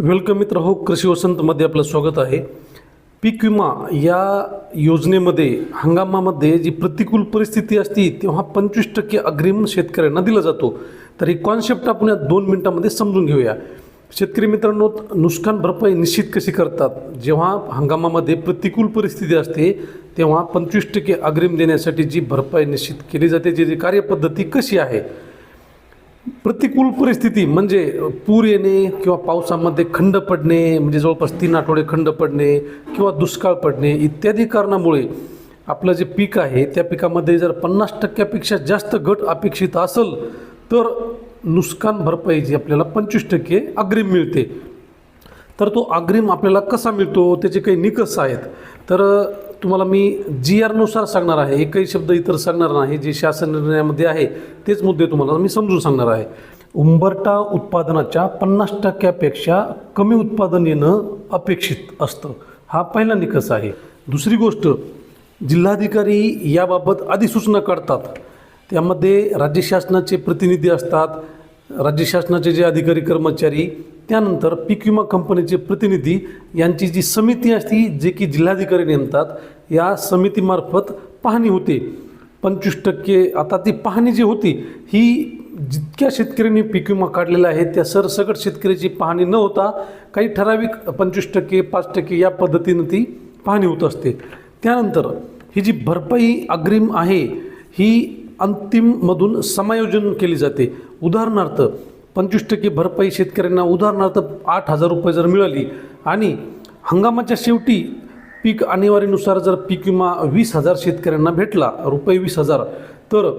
Welcome मित्र हो कृषी वसंतमध्ये आपलं स्वागत आहे. पीक विमा या योजनेमध्ये हंगामामध्ये जी प्रतिकूल परिस्थिती असती तेव्हा पंचवीस टक्के अग्रिम शेतकऱ्यांना दिला जातो. तर ही कॉन्सेप्ट आपण या दोन मिनटामध्ये समजून घेऊया. शेतकरी मित्रांनो नुकसान भरपाई निश्चित कशी करतात? जेव्हा हंगामामध्ये प्रतिकूल परिस्थिती असते तेव्हा पंचवीस टक्के अग्रिम देण्यासाठी जी भरपाई निश्चित केली जाते जी जी कार्यपद्धती कशी आहे प्रतिकूल परिस्थिती म्हणजे पूर येणे किंवा पावसामध्ये खंड पडणे म्हणजे जवळपास तीन आठवडे खंड पडणे किंवा दुष्काळ पडणे इत्यादी कारणामुळे आपलं जे पीक आहे त्या पिकामध्ये जर पन्नास टक्क्यापेक्षा जास्त घट अपेक्षित असेल तर नुकसान भरपाई जी आपल्याला पंचवीस टक्के अग्रिम मिळते. तर तो अग्रिम आपल्याला कसा मिळतो? त्याचे काही निकष आहेत. तर तुम्हाला मी जी आरनुसार सांगणार आहे. एकही शब्द इतर सांगणार नाही. जे शासन निर्णयामध्ये आहे तेच मुद्दे तुम्हाला मी समजून सांगणार आहे. उंबरटा उत्पादनाच्या पन्नास टक्क्यापेक्षा कमी उत्पादन येणं अपेक्षित असतं. हा पहिला निकष आहे. दुसरी गोष्ट जिल्हाधिकारी याबाबत अधिसूचना काढतात. त्यामध्ये राज्य शासनाचे प्रतिनिधी असतात. राज्य शासनाचे जे अधिकारी कर्मचारी त्यानंतर पीक विमा कंपनीचे प्रतिनिधी यांची जी समिती असते जे की जिल्हाधिकारी नेमतात या समितीमार्फत पाहणी होते. पंचवीस टक्के आता ती पाहणी जी होती ही जितक्या शेतकऱ्यांनी पीक विमा काढलेला आहे त्या सरसकट शेतकऱ्याची पाहणी न होता काही ठराविक पंचवीस टक्के पाच टक्के या पद्धतीनं ती पाहणी होत असते. त्यानंतर ही जी भरपाई अग्रिम आहे ही अंतिममधून समायोजन केली जाते. उदाहरणार्थ पंचवीस टक्के भरपाई शेतकऱ्यांना उदाहरणार्थ आठ हजार रुपये जर मिळाली आणि हंगामाच्या शेवटी पीक आणेवारीनुसार जर पीक विमा वीस हजार शेतकऱ्यांना भेटला रुपये वीस हजार तर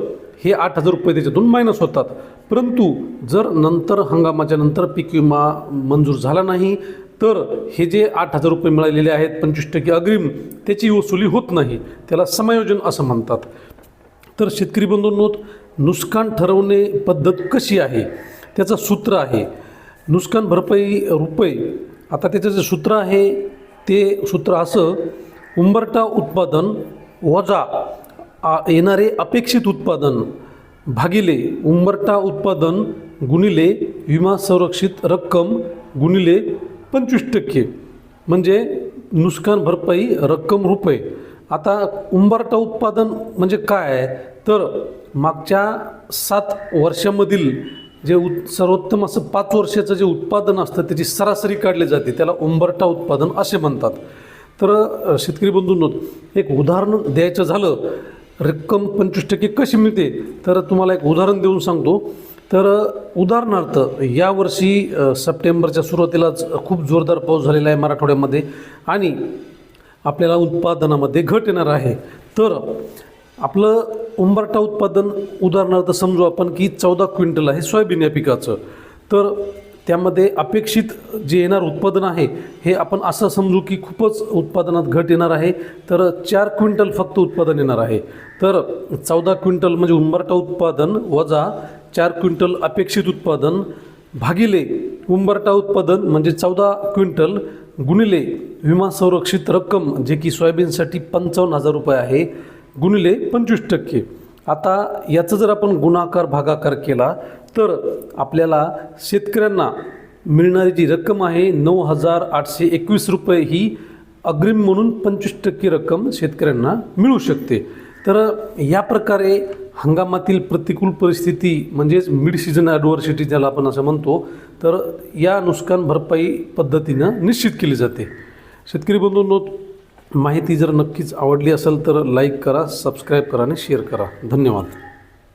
हे आठ हजार रुपये त्याच्यातून मायनस होतात. परंतु जर नंतर हंगामाच्या नंतर पीक विमा मंजूर झाला नाही तर हे जे आठ हजार रुपये मिळालेले आहेत पंचवीस टक्के अग्रिम त्याची वसुली होत नाही. त्याला समायोजन असं म्हणतात. तर शेतकरी बंधूंनो नुकसान ठरवणे पद्धत कशी आहे? त्याचं सूत्र आहे नुकसान भरपाई रुपये. आता त्याचं जे सूत्र आहे ते सूत्र असं उंबरटा उत्पादन वजा येणारे अपेक्षित उत्पादन भागिले उंबरटा उत्पादन गुणिले विमा संरक्षित रक्कम गुणिले पंचवीस टक्के. म्हणजे नुकसान भरपाई रक्कम रुपये. आता उंबरठा उत्पादन म्हणजे काय आहे? तर मागच्या सात वर्षामधील जे उत् सर्वोत्तम असं पाच वर्षाचं जे उत्पादन असतं त्याची सरासरी काढली जाते. त्याला उंबरठा उत्पादन असे म्हणतात. तर शेतकरी बंधूंनो एक उदाहरण द्यायचं झालं रक्कम पंचवीस टक्के कशी मिळते? तर तुम्हाला एक उदाहरण देऊन सांगतो. तर उदाहरणार्थ यावर्षी सप्टेंबरच्या सुरुवातीलाच खूप जोरदार पाऊस झालेला आहे मराठवाड्यामध्ये. आणि आपल्याला उत्पादनामध्ये घट येणार आहे. तर आपलं उंबरटा उत्पादन उदाहरणार्थ समजू आपण की चौदा क्विंटल आहे सोयाबीन या पिकाचं. तर त्यामध्ये अपेक्षित जे येणार उत्पादन आहे हे आपण असं समजू की खूपच उत्पादनात घट येणार आहे. तर चार क्विंटल फक्त उत्पादन येणार आहे. तर चौदा क्विंटल म्हणजे उंबरटा उत्पादन वजा चार क्विंटल अपेक्षित उत्पादन भागिले उंबरटा उत्पादन म्हणजे चौदा क्विंटल गुणिले विमा संरक्षित रक्कम जे की सोयाबीनसाठी पंचावन्न हजार रुपये आहे गुणिले पंचवीस टक्के. आता याचं जर आपण गुणाकार भागाकार केला तर आपल्याला शेतकऱ्यांना मिळणारी जी रक्कम आहे नऊ हजार आठशे एकवीस रुपये ही अग्रिम म्हणून पंचवीस टक्के रक्कम शेतकऱ्यांना मिळू शकते. तर या प्रकारे हंगामातील प्रतिकूल परिस्थिती म्हणजेच मिड सीझन ॲडव्हर्सिटी ज्याला आपण असं म्हणतो तर या नुकसान भरपाई पद्धतीनं निश्चित केली जाते. शेतकरी बंधूंनो माहिती जर नक्कीच आवडली असेल तर लाईक करा सबस्क्राईब करा आणि शेअर करा. धन्यवाद.